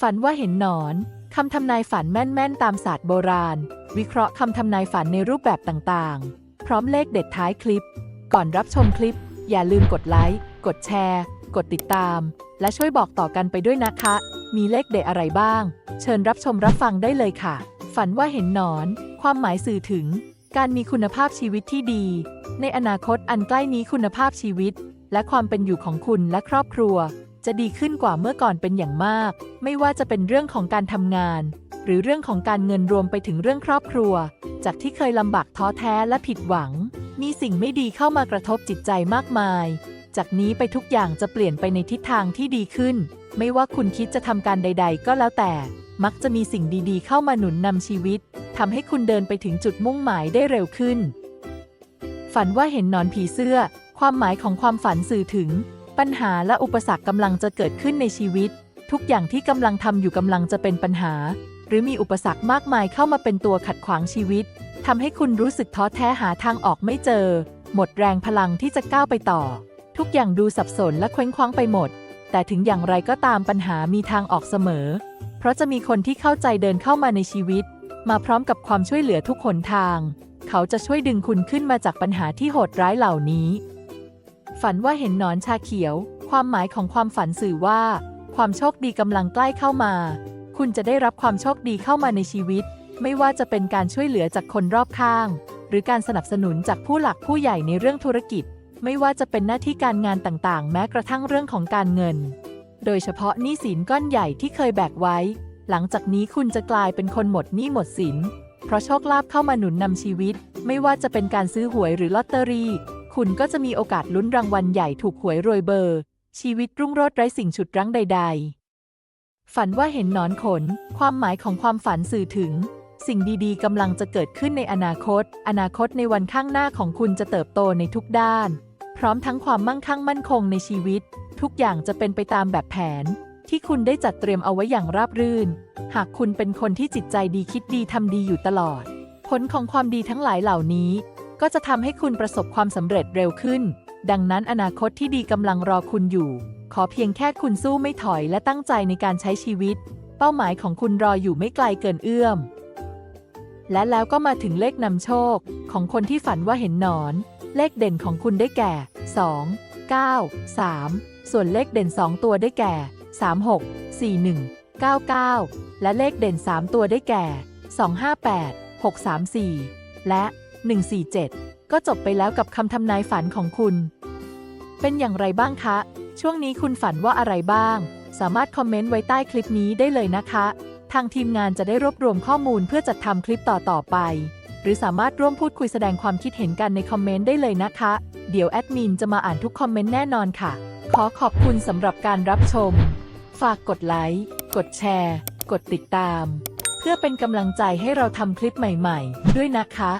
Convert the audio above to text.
ฝันว่าเห็นหนอน คำทำนายฝันแม่นๆ ตามศาสตร์โบราณ วิเคราะห์คำทำนายฝันในรูปแบบต่างๆ พร้อมเลขเด็ดท้ายคลิป ก่อนรับชมคลิป อย่าลืมกดไลค์ กดแชร์ กดติดตาม และช่วยบอกต่อกันไปด้วยนะคะ มีเลขเด็ดอะไรบ้าง เชิญรับชมรับฟังได้เลยค่ะ ฝันว่าเห็นหนอน ความหมายสื่อถึง การมีคุณภาพชีวิตที่ดี ในอนาคตอันใกล้นี้คุณภาพชีวิต และความเป็นอยู่ของคุณและครอบครัว จะดีขึ้นกว่าเมื่อก่อนเป็นอย่างมาก ไม่ว่าจะเป็นเรื่องของการทำงาน หรือเรื่องของการเงินรวมไปถึงเรื่องครอบครัว จากที่เคยลำบากท้อแท้และผิดหวัง มีสิ่งไม่ดีเข้ามากระทบจิตใจมากมาย จากนี้ไปทุกอย่างจะเปลี่ยนไปในทิศทางที่ดีขึ้น ไม่ว่าคุณคิดจะทำการใด ๆ ก็แล้วแต่ มักจะมีสิ่งดีๆ เข้ามาหนุนนำชีวิตทำให้คุณเดินไปถึงจุดมุ่งหมายได้เร็วขึ้น ฝันว่าเห็นนอนผีเสื้อ ความหมายของความฝันสื่อถึง ปัญหาและอุปสรรคกำลังจะเกิดขึ้นในชีวิต ทุกอย่างที่กำลังทำอยู่กำลังจะเป็นปัญหา หรือมีอุปสรรคมากมายเข้ามาเป็นตัวขัดขวางชีวิตทำให้คุณรู้สึกท้อแท้หาทางออกไม่เจอ หมดแรงพลังที่จะก้าวไปต่อ ทุกอย่างดูสับสนและเคว้งคว้างไปหมด แต่ถึงอย่างไรก็ตามปัญหามีทางออกเสมอ เพราะจะมีคนที่เข้าใจเดินเข้ามาในชีวิต มาพร้อมกับความช่วยเหลือทุกหนทาง เขาจะช่วยดึงคุณขึ้นมาจากปัญหาที่โหดร้ายเหล่านี้ ฝันว่าเห็นหนอนชาเขียว ความหมายของความฝันสื่อว่า ความโชคดีกำลังใกล้เข้ามา คุณจะได้รับความโชคดีเข้ามาในชีวิต ไม่ว่าจะเป็นการช่วยเหลือจากคนรอบข้าง หรือการสนับสนุนจากผู้หลักผู้ใหญ่ในเรื่องธุรกิจ ไม่ว่าจะเป็นหน้าที่การงานต่างๆ แม้กระทั่งเรื่องของการเงิน โดยเฉพาะหนี้สินก้อนใหญ่ที่เคยแบกไว้ หลังจากนี้คุณจะกลายเป็นคนหมดหนี้หมดสิน เพราะโชคลาภเข้ามาหนุนนำชีวิต ไม่ว่าจะเป็นการซื้อหวยหรือลอตเตอรี่ คุณก็จะมีโอกาสลุ้นรางวัลใหญ่ถูกหวยรวยเบอร์ ชีวิตรุ่งโรจน์ไร้สิ่งฉุดรั้งใด ๆ ฝันว่าเห็นหนอนขน ความหมายของความฝันสื่อถึง สิ่งดีๆกำลังจะเกิดขึ้นในอนาคต อนาคตในวันข้างหน้าของคุณจะเติบโตในทุกด้าน พร้อมทั้งความมั่งคั่งมั่นคงในชีวิต ทุกอย่างจะเป็นไปตามแบบแผน ที่คุณได้จัดเตรียมเอาไว้อย่างราบรื่น หากคุณเป็นคนที่จิตใจดีคิดดีทำดีอยู่ตลอด ผลของความดีทั้งหลายเหล่านี้ ก็จะทำให้คุณประสบความสำเร็จเร็วขึ้น ดังนั้นอนาคตที่ดีกำลังรอคุณอยู่ ขอเพียงแค่คุณสู้ไม่ถอยและตั้งใจในการใช้ชีวิต เป้าหมายของคุณรออยู่ไม่ไกลเกินเอื้อม และแล้วก็มาถึงเลขนำโชค ของคนที่ฝันว่าเห็นหนอน เลขเด่นของคุณได้แก่ 2 9 3 ส่วนเลขเด่น 2 ตัวได้แก่ 36 41 99 และเลขเด่น 3 ตัวได้แก่ 258 634 และ 147 ก็จบไปแล้วกับคำทำนายฝันของคุณ เป็นอย่างไรบ้างคะ ช่วงนี้คุณฝันว่าอะไรบ้าง สามารถคอมเมนต์ไว้ใต้คลิปนี้ได้เลยนะคะ ทางทีมงานจะได้รวบรวมข้อมูลเพื่อจัดทำคลิปต่อๆไป หรือสามารถร่วมพูดคุยแสดงความคิดเห็นกันในคอมเมนต์ได้เลยนะคะ เดี๋ยวแอดมินจะมาอ่านทุกคอมเมนต์แน่นอนค่ะ ขอขอบคุณสำหรับการรับชม ฝากกดไลค์ กดแชร์ กดติดตาม เพื่อเป็นกำลังใจให้เราทำคลิปใหม่ ๆ ด้วยนะคะ